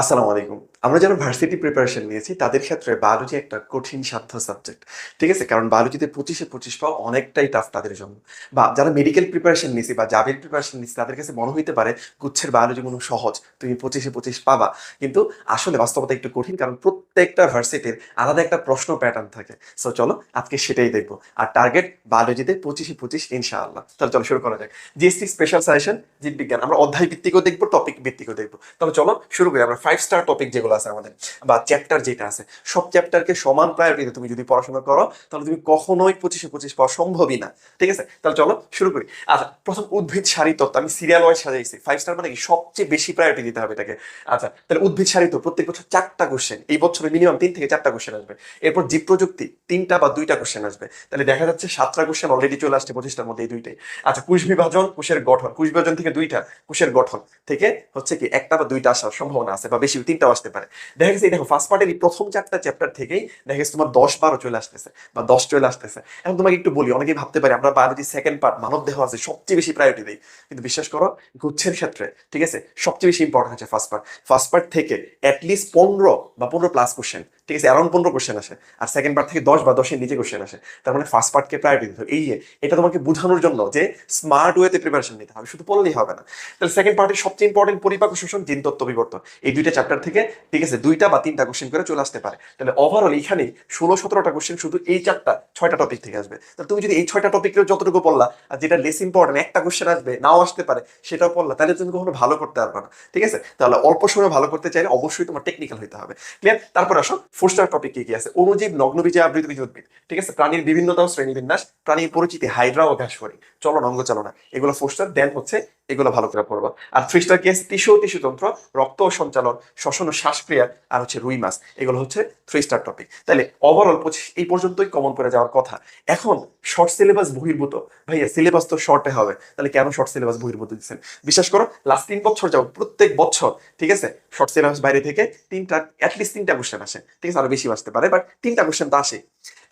আসসালামু আলাইকুম। আমরা যারা ভার্সিটি প্রিপারেশন নিয়েছি, তাদের ক্ষেত্রে বায়োলজি একটা কঠিন, সাধ্য সাবজেক্ট ঠিক আছে? কারণ বায়োলজিতে পঁচিশে পঁচিশ পাওয়া অনেকটাই টাফ তাদের জন্য। বা যারা মেডিকেল প্রিপারেশন নিয়েছি বা জাবের প্রিপারেশন নিয়েছি, তাদের কাছে মনে হইতে পারে, গুচ্ছের বায়োলজি কোনো সহজ, তুমি পঁচিশে পঁচিশ পাবা। কিন্তু আসলে বাস্তবতা একটু কঠিন, কারণ প্রত্যেকটা ভার্সিটির আলাদা একটা প্রশ্ন প্যাটার্ন থাকে। সো চলো, আজকে সেটাই দেখব। আর টার্গেট বায়োলজিতে পঁচিশে পঁচিশ, ইনশাআল্লাহ। তাহলে চলো, শুরু করা যাক। জিএসটি স্পেশাল সাজেশন জীববিজ্ঞান। আমরা অধ্যায় ভিত্তিকও দেখব টপিক ভিত্তিকও দেখব। তাহলে চলো, শুরু করি। আমরা ফাইভ স্টার টপিক যেগুলো আছে আমাদের। বা চ্যাপ্টার যেটা আছে, সব চ্যাপ্টারকে সমান প্রায়োরিটিতে তুমি যদি পড়াশোনা করো, তাহলে তুমি কখনোই পঁচিশে পঁচিশ পাওয়া সম্ভবই না। ঠিক আছে? তাহলে চলো শুরু করি। আচ্ছা প্রথম উদ্ভিদ সারি তত্ত্ব, আমি সিরিয়াল ওয়াইজ সাজাইছি। ফাইভ স্টার মানে কি? সবচেয়ে বেশি প্রায়োরিটি দিতে হবে এটাকে। আচ্ছা তাহলে উদ্ভিদ সারি তো প্রত্যেক বছর চারটা কোশ্চেন এই বছরে মিনিমাম তিন থেকে চারটা কোশ্চেন আসবে। এরপর জীব প্রযুক্তি, তিনটা বা দুইটা কোশ্চেন আসবে। তাহলে দেখা যাচ্ছে সাতটা কোশ্চেন অলরেডি চলে আসছে পঁচিশটার মধ্যে এই দুইটাই। আচ্ছা কুশ বিভাজন কোষের গঠন। কুশ বিভাজন থেকে দুইটা কোষের গঠন থেকে হচ্ছে কি, একটা বা দুইটা আসার সম্ভাবনা আছে, বা বেশি তিনটাও আসতে পারে। দেখা গেছে দেখো ফার্স্ট পার্টের এই প্রথম চারটা চ্যাপ্টার থেকেই দেখা গেছে তোমার দশ বারো চলে আসতেছে, বা দশ চলে আসতেছে। এখন তোমাকে একটু বলি, অনেকেই ভাবতে পারি আমরা বায়োলজি সেকেন্ড পার্ট মানব দেহ আছে, সবচেয়ে বেশি প্রায়োরিটি দিই। কিন্তু বিশ্বাস করো, গুচ্ছের ক্ষেত্রে, ঠিক আছে? সবচেয়ে বেশি ইম্পর্টেন্ট আছে ফার্স্ট পার্ট ফার্স্ট পার্ট থেকে অ্যাটলিস্ট পনেরো বা পনেরো প্লাস কোশ্চেন ঠিক আছে অ্যারাউন্ড পনেরো কোশ্চেন আসে। আর সেকেন্ড পার্ট থেকে দশ বা দশের নিচে কোশ্চেন আসে। তার মানে ফার্স্ট পার্টকে প্রায়োরিটি দিতে হবে। এই যে, এটা তোমাকে বোঝানোর জন্য যে স্মার্ট ওয়েতে প্রিপারেশন নিতে হবে। শুধু পড়লেই হবে না। তাহলে সেকেন্ড পার্টের সবচেয়ে ইম্পর্টেন্ট পরিপাক শোষণ জিন তত্ত্ব বিবর্তন। এই দুইটা চ্যাপ্টার থেকে, ঠিক আছে, দুইটা বা তিনটা কোশ্চেন করে চলে আসতে পারে। তাহলে ওভারঅল এখানে ষোলো, সতেরোটা কোশ্চেন শুধু এই চারটা ছয়টা টপিক থেকে আসবে। তাহলে তুমি যদি এই ছয়টা টপিকের যতটুকু পড়লা আর যেটা লেস ইম্পর্টেন্ট একটা কোশ্চেন আসবে, নাও আসতে পারে, সেটাও পড়লা তাহলে তুমি কখনো ভালো করতে পারবে না। ঠিক আছে? তাহলে অল্প সময় ভালো করতে চাইলে অবশ্যই তোমার টেকনিক্যাল হতে হবে। ক্লিয়ার তারপর আসো ফোর স্টার টপিক কি কি আছে? অনুজীব নগ্নবীজে আবৃত বীজ উদ্ভিদ। ঠিক আছে? প্রাণীর বিভিন্নতা ও শ্রেণীবিন্যাস, প্রাণীর পরিচিতি, হাইড্রা ও ঘাসফড়ি। চলন অঙ্গ চালনা এগুলো ফোর দেন হচ্ছে এগুলো ভালো করে পড়বা। আর থ্রি স্টার কি আছে? টিস্যু, টিস্যুতন্ত্র, রক্ত ও সঞ্চালন, শ্বসন ও শ্বাসক্রিয়া, আর হচ্ছে রুই মাছ। এগুলো হচ্ছে থ্রি স্টার টপিক তাহলে ওভারঅল এই পর্যন্তই কমন করে যাওয়ার কথা। এখন শর্ট সিলেবাস বহির্ভূত। ভাইয়া সিলেবাস তো শর্টে হবে। তাহলে কেন শর্ট সিলেবাস বহির্ভূত দিচ্ছেন? বিশ্বাস করো লাস্ট তিন বছর যাও প্রত্যেক বছর, ঠিক আছে? শর্ট সিলেবাস বাইরে থেকে তিনটা অ্যাটলিস্ট তিনটা কোশ্চেন আসে। ঠিক আরও বেশি আসতে পারে বাট তিনটা কোশ্চেন তো আসে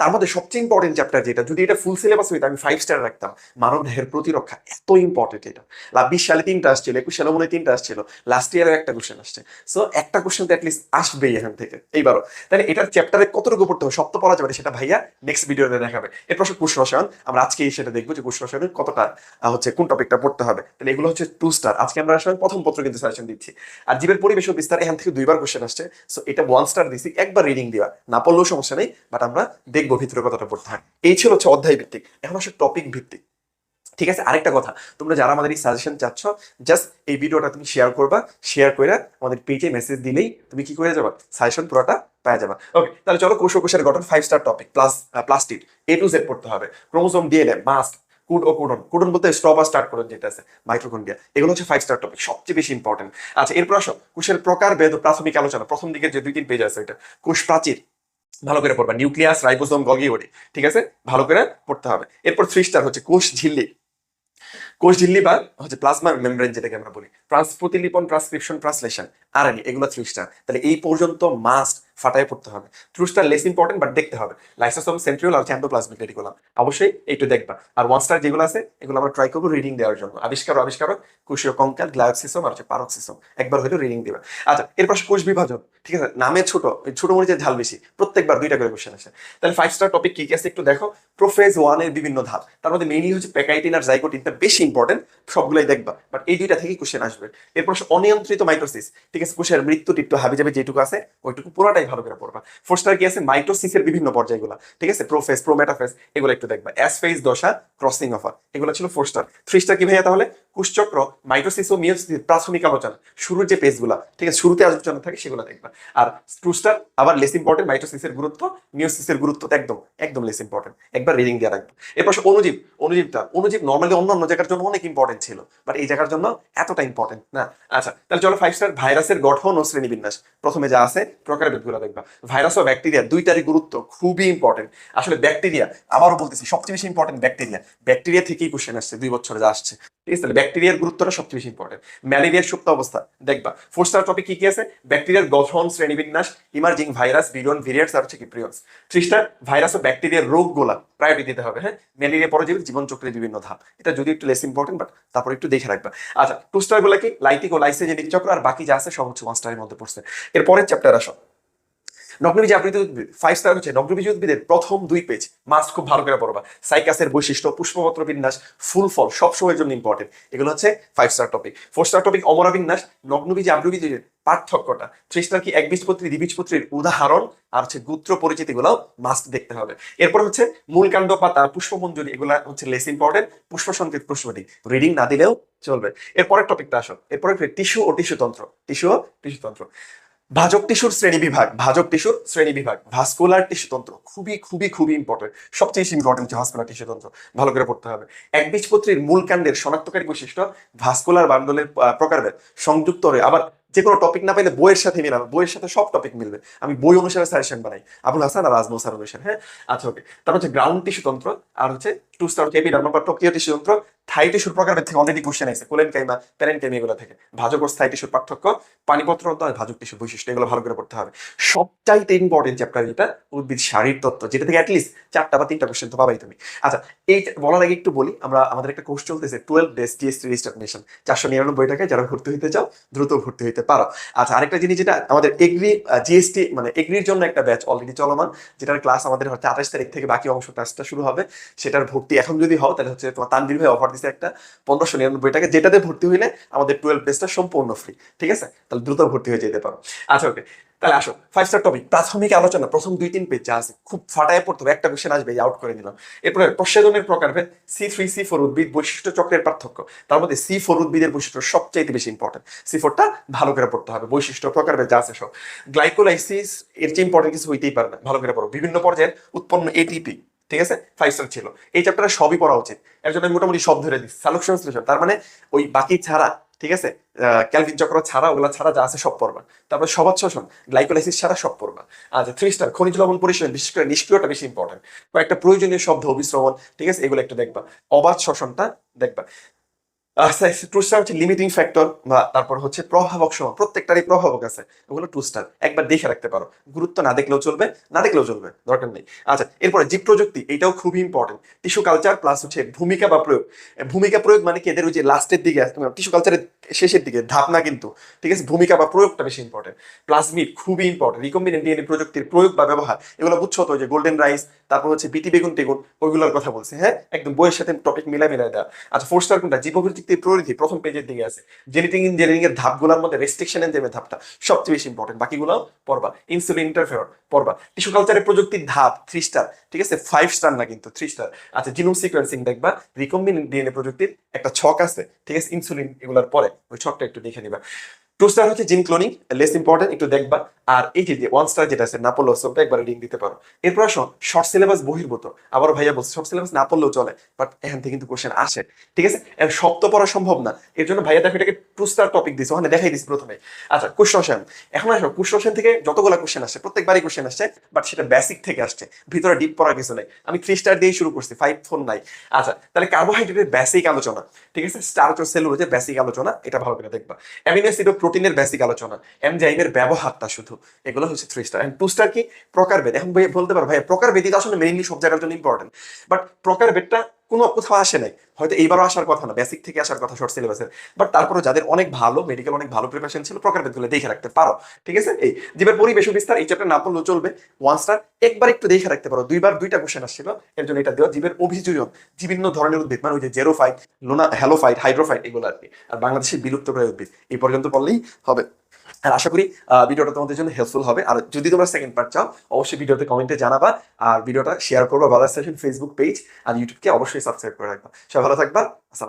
তার মধ্যে সবচেয়ে ইম্পর্টেন্ট চ্যাপ্টার যেটা, যদি এটা ফুল সিলেবাস হইতো আমি ফাইভ স্টার রাখতাম। মানব দেহের প্রতিরক্ষা এত ইম্পর্টেন্ট এটা। বিশ সালে তিনটা আসছিল, একুশ সালে মনে তিনটা আসছিল। লাস্ট ইয়ারে একটা কোশ্চেন আসছে। সো একটা কোশ্চেন তো অ্যাটলিস্ট আসবেই এখান থেকে। এইবারও। তাহলে এটার চ্যাপ্টারে কতটুকু পড়তে হবে, সব তো পড়া যাবে, সেটা ভাইয়া নেক্সট ভিডিওতে দেখাবে। এরপর কোষ রসায়ন। আমরা আজকে সেটা দেখব যে কোষ রসায়নের কতটা হচ্ছে কোন টপিকটা পড়তে হবে। তাহলে এগুলো হচ্ছে টু স্টার আজকে আমরা রসায়ন প্রথম পত্র কিন্তু সাজেশন দিচ্ছি। আর জীবের পরিবেশ ও বিস্তার, এখান থেকে দুইবার কোশ্চেন আসছে। সো এটা ওয়ান স্টার দিছি। একবার রিডিং দেওয়া না পড়লেও সমস্যা নেই বাট আমরা দেখব ভিতরে কথাটা পড়তে। হয়, এই ছিল হচ্ছে অধ্যায় ভিত্তিক। এখন আসলে টপিক ভিত্তিক। ঠিক আছে, আরেকটা কথা, তোমরা যারা আমাদের এই সাজেশন চাচ্ছ জাস্ট এই ভিডিওটা তুমি শেয়ার করবা শেয়ার করে আমাদের পেজে মেসেজ দিলেই তুমি কি করে যাবা? সাজেশন পুরোটা পাওয়া যাবা। ওকে তাহলে চলো কোষ কোষের গঠন five star topic plus plastic A to Z পড়তে হবে। ক্রোমোসোম ডিএনএ মাস্ক কুড ও কোডন কোডন বলতে স্ট্রবা স্টার্ট করুন যেটা আছে মাইক্রোকন্ডিয়া এগুলো হচ্ছে ফাইভ স্টার টপিক সবচেয়ে বেশি ইম্পর্টেন্ট আচ্ছা এরপর আসো, কোষের প্রকার, বেদ প্রাথমিক আলোচনা। প্রথম দিকে যে দুই তিন পেজ আছে এটা কোষ প্রাচীর ভালো করে পড়বা। নিউক্লিয়াস, রাইবোসোম, গগি, ওডি, ঠিক আছে? ভালো করে পড়তে হবে। এরপর থ্রি স্টার হচ্ছে কোষ ঝিল্লি। কোষ ঝিল্লি বা হচ্ছে প্লাজমা মেমব্রেন যেটাকে আমরা বলি। ট্রান্স প্রতিলিপন ট্রান্সক্রিপশন ট্রান্সলেশন আর এগুলো থ্রি স্টার তাহলে এই পর্যন্ত মাস্ট ফাটায় পড়তে হবে। Through star less important but দেখতে হবে। লাইসোসোম সেন্ট্রিওল আর চ্যান্ডোপ্লাজমিক রেটিকুলাম অবশ্যই একটু দেখবা। আর ওয়ান স্টার যেগুলো আছে, এগুলো আমরা ট্রাই করব রিডিং দেওয়ার জন্য। আবিষ্কার আবিষ্কারক, কোষীয় কঙ্কাল গ্লায়োক্সিসম আর হচ্ছে পারক্সিসম। একবার হয়তো রিডিং দিবা। আচ্ছা এরপর কোষ বিভাজন। ঠিক আছে, নামে ছোট ছোট মরিচের ঝাল বেশি। প্রত্যেকবার দুইটা করে কোশ্চেন আসে। তাহলে ফাইভ স্টার টপিক কি কি আছে একটু দেখো। প্রোফেজ ওয়ানের বিভিন্ন ধাপ। তার মধ্যে মেইনলি হচ্ছে প্যাকাইটিন আর জাইকোটিনটা বেশি ইম্পর্টেন্ট সবগুলাই দেখবা। বাট এই দুইটা থেকেই কোশ্চেন আসবে। এরপর অনিয়ন্ত্রিত মাইটোসিস ঠিক আছে, কোষের মৃত্যু টিট্টু হাবি যাবে যেটুকু আছে, ওইটুকু পুরোটাই ভালো করে পড়বা। ফোর স্টার কি আছে? মাইটোসিসের বিভিন্ন পর্যায়গুলো ঠিক আছে? প্রোফেস প্রোমেটাফেস এগুলো একটু দেখবা। অ্যাস ফেজ দশা ক্রসিং অফার এগুলো ছিল ফোর স্টার থ্রি স্টার কি ভাইয়া তাহলে? কুশচক্র মাইটোসিস ও মিওসিস প্রাথমিক আলোচনা, শুরুর যে পেজগুলো ঠিক আছে? শুরুতে আলোচনা থাকে, সেগুলো দেখবা। আর টু স্টার আবার লেস ইম্পর্টেন্ট মাইটোসিসের গুরুত্ব মিওসিসের গুরুত্ব, একদম একদম লেস ইম্পর্টেন্ট একবার রিডিং দিয়ে রাখব। এরপর অনুজীব অনুজীবটা অনুজীব নর্মালি অন্য অন্য জায়গার জন্য অনেক ইম্পর্টেন্ট ছিল বাট এই জায়গার জন্য এতটা ইম্পর্টেন্ট না। আচ্ছা তাহলে চলো ফাইভ স্টার ভাইরাসের গঠন ও শ্রেণীবিন্যাস। প্রথমে যা আছে প্রকারভেদগুলো দেখবা। ভাইরাস ও ব্যাকটেরিয়া দুইটারই গুরুত্ব, খুবই ইম্পর্টেন্ট আসলে ব্যাকটেরিয়া, আবারও বলতেছি, সবচেয়ে বেশি ইম্পর্টেন্ট ব্যাকটেরিয়া। ব্যাকটেরিয়া থেকেই কোশ্চেন আসছে, দুই বছরে যা আসছে। ঠিক আছে, তাহলে ব্যাকটেরিয়ার গুরুত্বটা সবচেয়ে বেশি ইম্পর্টেন্ট ম্যালেরিয়ার সুপ্ত অবস্থা। দেখবা ফোর স্টার টপিক কি কি আছে? ব্যাকটেরিয়ার গঠন শ্রেণীবিন্যাস ইমার্জিং ভাইরাস বিরন ভিরিয়ার্স আর হচ্ছে কি প্রিয়স থ্রি স্টার ভাইরাস ও ব্যাকটেরিয়ার রোগগুলা প্রায়োরিটি দিতে হবে হ্যাঁ? ম্যালেরিয়া পরজীবী জীবন চক্রের বিভিন্ন ধাপ। এটা যদি একটু লেস ইম্পর্টেন্ট বাট তারপর একটু দেখে রাখবা। আচ্ছা টু স্টারগুলা কি? লাইটিক ও লাইসেজেনিক চক্র, আর বাকি যা আছে সব হচ্ছে ওয়ান স্টারের মধ্যে পড়ছে। এরপরের চ্যাপ্টার আসো। নগ্নবীজ আবৃত উদ্ভিদ ফাইভ স্টার হচ্ছে নগ্নবীজ উদ্ভিদের প্রথম দুই পেজ মাস্ট খুব ভালো করে পড়বা। সাইকাসের বৈশিষ্ট্য, পুষ্পপত্র বিন্যাস ফুল ফল সব সময়ের জন্য ইম্পর্টেন্ট এগুলো হচ্ছে five star topic four star topic অমরা বিন্যাস নগ্নবীজ আবৃবীজের পার্থক্যটা। থ্রি স্টার কি, একবীজপত্রী, দ্বিবীজপত্রীর উদাহরণ, আর হচ্ছে গুত্র পরিচিতি গুলো মাস্ট দেখতে হবে। এরপর হচ্ছে মূল মূলকাণ্ড পাতা, পুষ্পমঞ্জুরি, এগুলা হচ্ছে লেস ইম্পর্টেন্ট পুষ্প সংকেত পুষ্পটি রিডিং না দিলেও চলবে। এরপরের টপিকটা আসো। এরপরে টিস্যু ও টিস্যু তন্ত্র। টিস্যু ও টিস্যু তন্ত্র। ভাজক টিস্যুর শ্রেণি বিভাগ, ভাজক টিস্যুর শ্রেণি বিভাগ, ভাস্কুলার টিস্যু তন্ত্র খুবই খুবই খুবই ইম্পর্টেন্ট সবচেয়ে বেশি ইম্পর্টেন্ট হচ্ছে ভাস্কুলার টিস্যু তন্ত্র, ভালো করে পড়তে হবে। একবীজপত্রীর মূল কাণ্ডের শনাক্তকারী বৈশিষ্ট্য, ভাস্কুলার বান্ডলের প্রকারভেদ, সংযুক্ত হয়ে, আবার যে কোনো টপিক না পেলে বইয়ের সাথে মিলাবে, বইয়ের সাথে সব টপিক মিলবে। আমি বই অনুসারে সাজেশন বানাই। আবুল হাসান আর আজমল স্যার অনুসারে হ্যাঁ? আচ্ছা ওকে তারপর হচ্ছে গ্রাউন্ড টিস্যু তন্ত্র, আর হচ্ছে টু স্টার হচ্ছে এপিডার্ম বা টকিও টিস্যু তন্ত্র থাই টিস্যুর প্রকারভেদ থেকে অলরেডি কোশ্চেন আছে। কোলেন কাইমা প্যারেন কাইমা এগুলো থেকে। ভাজক ও স্থায়ী টিস্যুর পার্থক্য, পানিপত্র অন্ত আর ভাজক টিস্যুর বৈশিষ্ট্য, এগুলো ভালো করে পড়তে হবে। সবচাইতে ইম্পর্টেন্ট চ্যাপ্টার যেটা, উদ্ভিদ শারীর তত্ত্ব, যেটা থেকে অ্যাটলিস্ট চারটা বা তিনটা কোশ্চেন তো পাবাই তুমি। আচ্ছা এই বলার আগে একটু বলি, আমরা, আমাদের একটা কোর্স চলতেছে twelve days GST register mission চারশো নিরানব্বই টাকায় যারা ভর্তি হইতে চাও, দ্রুত ভর্তি হইতে পারো। আচ্ছা আরেকটা জিনিস যেটা, আমাদের এগ্রি জিএসটি মানে এগ্রির জন্য একটা ব্যাচ অলরেডি চলমান, যেটার ক্লাস আমাদের হচ্ছে আঠাশ তারিখ থেকে বাকি অংশ ক্লাসটা শুরু হবে। সেটার ভর্তি এখন যদি হও, তাহলে হচ্ছে তোমার তানবির ভাই অফার দিচ্ছে একটা পনেরোশো নিরানব্বই টাকা যেটাতে ভর্তি হইলে আমাদের টুয়েলভ ডেসটা সম্পূর্ণ ফ্রি ঠিক আছে? তাহলে দ্রুত ভর্তি হয়ে যেতে পারো। আচ্ছা ওকে তাহলে আসো ফাইভ স্টার টপিক প্রাথমিক আলোচনা, প্রথম দুই তিন পেজ যা আছে, খুব ফাটায় পড়তে হবে, একটা কোশ্চেন আসবে আউট করে নিলাম। এরপরে প্রসাধনের প্রকারভেদ সি থ্রি সি ফোর উদ্ভিদ বৈশিষ্ট্য চক্রের পার্থক্য, তার মধ্যে সি ফোর উদ্ভিদের বৈশিষ্ট্য সবচাইতে বেশি ইম্পর্টেন্ট সি ফোরটা ভালো করে পড়তে হবে, বৈশিষ্ট্য প্রকারভেদ যা আছে সব। গ্লাইকোলাইসিস এর চেয়ে ইম্পর্টেন্ট কিছু হইতেই পারে না, ভালো করে পড়ো। বিভিন্ন পর্যায়ের উৎপন্ন এটিপি ঠিক আছে? ফাইভ স্টার ছিল। এই চ্যাপ্টারে সবই পড়া উচিত। এর জন্য আমি মোটামুটি সব ধরে দিচ্ছি সালুক সংশ্লেষণ তার মানে ওই বাকি ছাড়া, ঠিক আছে? ক্যালভিন চক্র ছাড়া, ওগুলা ছাড়া যা আছে সব পড়বা। তারপর সবাদ শোষণ গ্লাইকোলাইসিস ছাড়া সব পড়বা। আচ্ছা থ্রি স্টার খনিজ লবণ পরিশোধন, বিশেষ করে নিষ্ক্রিয়টা বেশি ইম্পর্টেন্ট কয়েকটা প্রয়োজনীয় শব্দ অভিশ্রবণ ঠিক আছে? এগুলো একটা দেখবা। অবাধ শোষণটা দেখবা। টু স্টার হচ্ছে লিমিটিং ফ্যাক্টর বা তারপর হচ্ছে প্রভাবক প্রত্যেকটারই প্রভাবক আছে। ওগুলো টু স্টার একবার দেখে রাখতে পারো। গুরুত্ব না দেখলেও চলবে, না দেখলেও চলবে, দরকার নেই। আচ্ছা এরপরে জীব প্রযুক্তি, এটাও খুবই ইম্পর্টেন্ট টিস্যু কালচার প্লাস হচ্ছে ভূমিকা বা প্রয়োগ। ভূমিকা প্রয়োগ মানে কি? এদের ওই যে লাস্টের দিকে টিস্যু কালচারের শেষের দিকে ধাপ না কিন্তু। ঠিক আছে? ভূমিকা বা প্রয়োগটা বেশি ইম্পর্টেন্ট প্লাজমিড খুবই ইম্পর্টেন্ট রিকম্বিনেন্ট ডিএনএ প্রযুক্তির প্রয়োগ বা ব্যবহার, এগুলো বুঝছ তো? যে গোল্ডেন রাইস তারপর হচ্ছে বিটি বেগুন টেগুন ওইগুলোর কথা বলছি হ্যাঁ? একদম বইয়ের সাথে টপিক মিলাই মিলাই দেওয়া আচ্ছা ফোর স্টার কোনটা? জীবভিত্তিক প্রবৃদ্ধি প্রথম পেজের দিকে আছে। জেনেটিক ইঞ্জিনিয়ারিং এর ধাপগুলোর মধ্যে রেস্ট্রিকশন এনজাইমের ধাপটা, সবচেয়ে বেশি ইম্পর্টেন্ট বাকিগুলো পড়বা। ইনসুলিন ইন্টারফেয়ার পড়বা। টিস্যু কালচারের প্রযুক্তির ধাপ থ্রি স্টার ঠিক আছে? ফাইভ স্টার না কিন্তু থ্রি স্টার আচ্ছা জিনোম সিকোয়েন্সিং দেখবা। রিকম্বিনেন্ট ডিএনএ প্রযুক্তির একটা ছক আছে, ঠিক আছে? ইনসুলিন এগুলোর পরে, ওই ছকটা একটু দেখে নিবা। টু স্টার হচ্ছে জিন ক্লোনিং লেস ইম্পর্টেন্ট একটু দেখবা। আর এই যে ওয়ান স্টার যেটা আছে না পড়লেও সবটা একবার লিঙ্ক দিতে পারো। এরপর আসো শর্ট সিলেবাস বহির্ভূত আবার ভাইয়া বলছে শর্ট সিলেবাস না পড়লেও চলে বাট এখান থেকে কিন্তু কোশ্চেন আসে। ঠিক আছে? সব তো পড়া সম্ভব না। এর জন্য ভাইয়া দেখো এটাকে টু স্টার টপিক দিছে। ওখানে দেখাই দিছি প্রথমে। আচ্ছা কোশ্চেন এখন আসো কোশ্চেন থেকে যতগুলো কোশ্চেন আসছে প্রত্যেকবারই কোশ্চেন আসছে বাট সেটা বেসিক থেকে আসছে। ভিতরে ডিপ পড়ার কিছু নাই। আমি থ্রি স্টার দিয়ে শুরু করছি ফাইভ ফোর নাই। আচ্ছা তাহলে কার্বোহাইড্রেটের বেসিক আলোচনা। ঠিক আছে? স্টার্চ ও সেলুলোজের বেসিক আলোচনা, এটা ভালো করে দেখবা। অ্যামিনো প্রোটিনের বেসিক আলোচনা, এনজাইমের ব্যবহারটা শুধু। এগুলো হচ্ছে থ্রি স্টার টু স্টার কি? প্রকারভেদ। এখন বলতে পারো, ভাই, প্রকারভেদই আসলে মেইনলি সব জায়গার জন্য ইম্পর্টেন্ট বাট প্রকারভেদটা কোনো কোথাও আসে নাই। হয়তো এইবারও আসার কথা না বেসিক থেকে আসার কথা শর্ট সিলেবাসের বাট তারপরে যাদের অনেক ভালো মেডিকেল অনেক ভালো প্রিপারেশন ছিল প্রকারভেদগুলো দেখে রাখতে পারো। ঠিক আছে? এই জীবের পরিবেশ বিস্তার, এই চ্যাপ্টার না পড়লেও চলবে। ওয়ান স্টার একবার একটু দেখে রাখতে পারো। দুইবার দুইটা কোশ্চেন আসছিল, এর জন্য এটা দেওয়া জীবের অভিযোজন। বিভিন্ন ধরনের উদ্ভিদ মানে ওই যে জেরোফাইট লোনা হ্যালোফাইট হাইড্রোফাইট এগুলো আর কি। আর বাংলাদেশের বিলুপ্ত প্রায় উদ্ভিদ। এই পর্যন্ত পড়লেই হবে। আর আশা করি ভিডিওটা তোমাদের জন্য হেল্পফুল হবে। আর যদি তোমরা সেকেন্ড পার্ট চাও, অবশ্যই ভিডিওতে কমেন্টে জানাবা আর ভিডিওটা শেয়ার করবা ভালো সেশন ফেসবুক পেজ আর ইউটিউবকে অবশ্যই সাবস্ক্রাইব করে রাখবা। সবাই ভালো থাকবা।